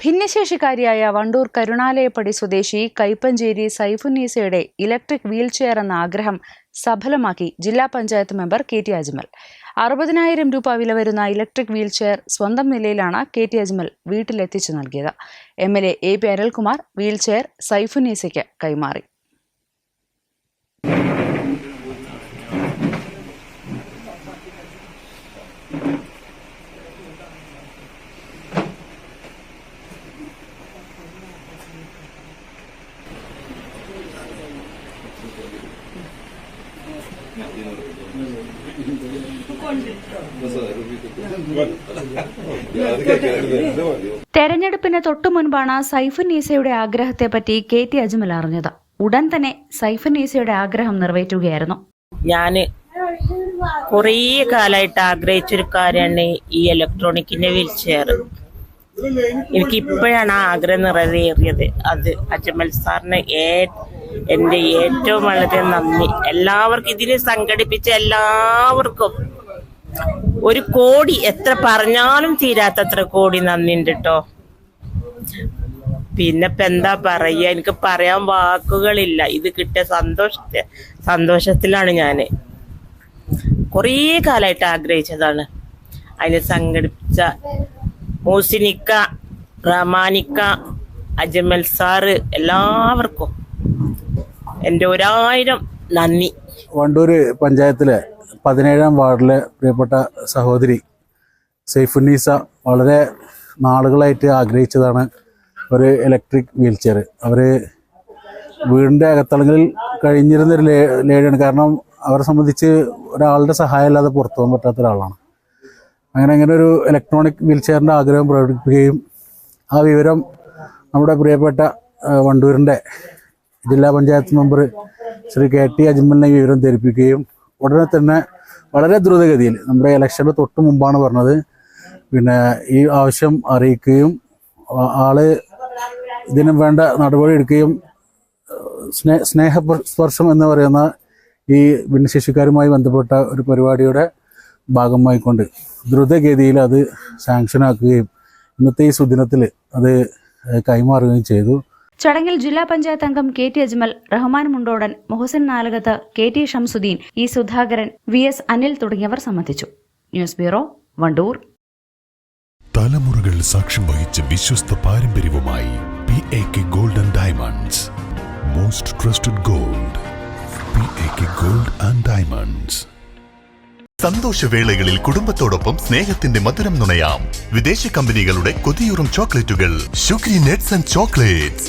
ഭിന്നശേഷിക്കാരിയായ വണ്ടൂർ കരുണാലയപ്പടി സ്വദേശി കൈപ്പഞ്ചേരി സൈഫുന്നീസയുടെ electric wheelchair എന്ന ആഗ്രഹം സഫലമാക്കി ജില്ലാ panchayat member K T Ajmal. അറുപതിനായിരം രൂപ വില വരുന്ന ഇലക്ട്രിക് വീൽചെയർ സ്വന്തം നിലയിലാണ് കെ ടി അജ്മൽ വീട്ടിലെത്തിച്ചു നൽകിയത്. M L A A P Anilkumar wheelchair സൈഫുന്നീസയ്ക്ക് കൈമാറി. തെരഞ്ഞെടുപ്പിന് തൊട്ടു മുൻപാണ് സൈഫുന്നീസയുടെ ആഗ്രഹത്തെപ്പറ്റി കെ ടി അജ്മൽ അറിഞ്ഞത്. ഉടൻ തന്നെ സൈഫുന്നീസയുടെ ആഗ്രഹം നിറവേറ്റുകയായിരുന്നു. ഞാൻ കുറേ കാലമായിട്ട് ആഗ്രഹിച്ചൊരു കാര്യമാണ് ഈ ഇലക്ട്രോണിക്കിന്റെ വീൽ ചെയർ എനിക്ക് ഇപ്പോഴാണ് ആഗ്രഹം നിറവേറിയത്. അത് അജ്മൽ സാറിന് ഏ എന്റെ ഏറ്റവും വളരെ നന്ദി. എല്ലാവർക്കും ഇതിനെ സംഘടിപ്പിച്ച എല്ലാവർക്കും ഒരു കോടി എത്ര പറഞ്ഞാലും തീരാത്തത്ര കോടി നന്ദിണ്ട് കേട്ടോ പിന്നെ ഇപ്പൊ എന്താ പറയുക എനിക്ക് പറയാൻ വാക്കുകളില്ല. ഇത് കിട്ടിയ സന്തോഷത്തെ സന്തോഷത്തിലാണ് ഞാൻ കുറേ കാലമായിട്ട് ആഗ്രഹിച്ചതാണ്. അതിന് സംഘടിപ്പിച്ച മൂസിനിക്ക റമാനിക്ക അജ്മൽ സാറ് എല്ലാവർക്കും. എന്റെ ഒരായിരം നന്ദി. വണ്ടൂർ പഞ്ചായത്തിലെ പതിനേഴാം വാർഡിലെ പ്രിയപ്പെട്ട സഹോദരി സൈഫുന്നീസ വളരെ നാളുകളായിട്ട് ആഗ്രഹിച്ചതാണ് ഒരു ഇലക്ട്രിക് വീൽ ചെയർ അവർ വീടിന്റെ അകത്തളങ്ങളിൽ കഴിഞ്ഞിരുന്നൊരു ലേ ലേഡിയാണ് കാരണം അവരെ സംബന്ധിച്ച് ഒരാളുടെ സഹായം ഇല്ലാതെ പുറത്തു പോകാൻ പറ്റാത്ത ഒരാളാണ്. അങ്ങനെ അങ്ങനെ ഒരു ഇലക്ട്രോണിക് വീൽ ചെയറിന്റെ ആഗ്രഹം പ്രകടിപ്പിക്കുകയും ആ വിവരം നമ്മുടെ പ്രിയപ്പെട്ട വണ്ടൂരിന്റെ ജില്ലാ panchayat member Shri K T അജ്മലിനെ വിവരം ധരിപ്പിക്കുകയും ഉടനെ തന്നെ വളരെ ദ്രുതഗതിയിൽ നമ്മുടെ ഇലക്ഷന് തൊട്ട് മുമ്പാണ് പറഞ്ഞത്. പിന്നെ ഈ ആവശ്യം അറിയിക്കുകയും ആൾ ഇതിനും വേണ്ട നടപടി എടുക്കുകയും സ്നേ സ്പർശം എന്ന് പറയുന്ന ഈ ഭിന്നശേഷിക്കാരുമായി ബന്ധപ്പെട്ട ഒരു പരിപാടിയുടെ ഭാഗമായിക്കൊണ്ട് ദ്രുതഗതിയിൽ അത് സാങ്ഷനാക്കുകയും ഇന്നത്തെ ഈ സുദിനത്തിൽ അത് കൈമാറുകയും ചെയ്തു. ചടങ്ങിൽ ജില്ലാ പഞ്ചായത്ത് അംഗം K T Ajmal Rahman Mundodan Muhsin Nalakath K T Shamsuddin E Sudhakaran V S Anil തുടങ്ങിയവർ സംബന്ധിച്ചു. News bureau Wandoor. തലമുറകൾ സാക്ഷ്യം വഹിച്ച വിശ്വസ്ത പാരമ്പര്യവുമായി P A K golden diamonds most trusted gold P A K gold and diamonds സന്തോഷവേളകളിൽ കുടുംബത്തോടൊപ്പം സ്നേഹത്തിന്റെ മധുരം നുണയാം. വിദേശ കമ്പനികളുടെ കൊതിയൂറും ചോക്ലേറ്റുകൾ. Shukri nuts and chocolates